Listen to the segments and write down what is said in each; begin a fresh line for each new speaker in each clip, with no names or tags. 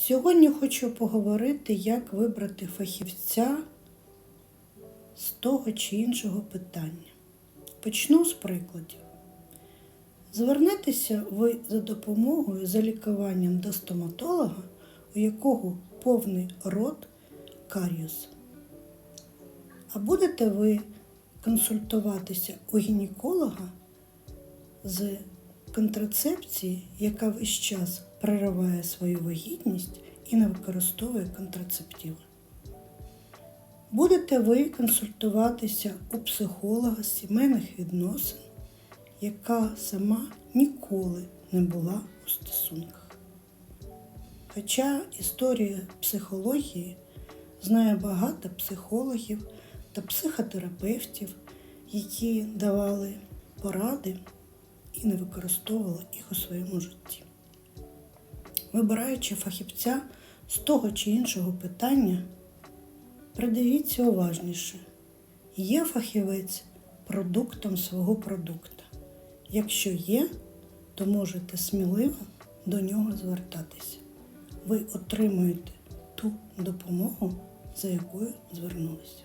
Сьогодні хочу поговорити, як вибрати фахівця з того чи іншого питання. Почну з прикладів. Звернетеся ви за допомогою за лікуванням до стоматолога, у якого повний рот каріус. А будете ви консультуватися у гінеколога з контрацепції, яка весь час перериває свою вагітність і не використовує контрацептиви. Будете ви консультуватися у психолога сімейних відносин, яка сама ніколи не була у стосунках. Хоча історія психології знає багато психологів та психотерапевтів, які давали поради і не використовувала їх у своєму житті. Вибираючи фахівця з того чи іншого питання, придивіться уважніше, є фахівець продуктом свого продукта. Якщо є, то можете сміливо до нього звертатися. Ви отримуєте ту допомогу, за якою звернулися.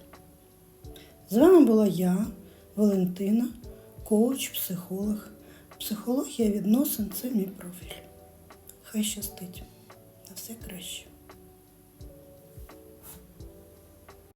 З вами була я, Валентина, коуч, психолог. Психологія відносин це мій профіль. Хай щастить. На все краще.